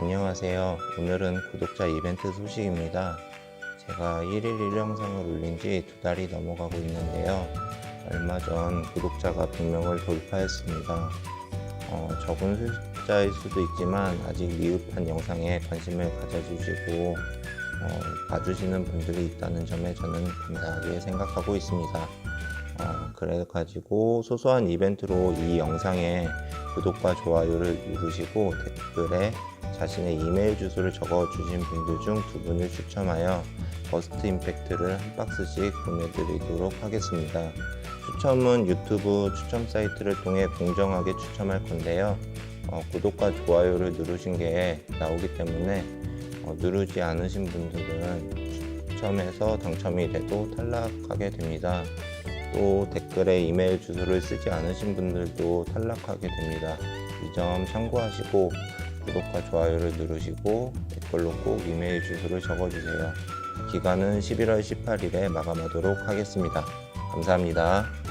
안녕하세요. 오늘은 구독자 이벤트 소식입니다. 제가 1일 1영상을 올린 지 두 달이 넘어가고 있는데요. 얼마 전 구독자가 100명을 돌파했습니다. 어, 적은 숫자일 수도 있지만 아직 미흡한 영상에 관심을 가져주시고 어, 봐주시는 분들이 있다는 점에 저는 감사하게 생각하고 있습니다. 어, 그래가지고 소소한 이벤트로 이 영상에 구독과 좋아요를 누르시고 댓글에 자신의 이메일 주소를 적어주신 분들 중 두 분을 추첨하여 버스트 임팩트를 한 박스씩 보내드리도록 하겠습니다. 추첨은 유튜브 추첨 사이트를 통해 공정하게 추첨할 건데요. 어, 구독과 좋아요를 누르신 게 나오기 때문에 어, 누르지 않으신 분들은 추첨해서 당첨이 돼도 탈락하게 됩니다. 또 댓글에 이메일 주소를 쓰지 않으신 분들도 탈락하게 됩니다. 이 점 참고하시고 구독과 좋아요를 누르시고 댓글로 꼭 이메일 주소를 적어주세요. 기간은 11월 18일에 마감하도록 하겠습니다. 감사합니다.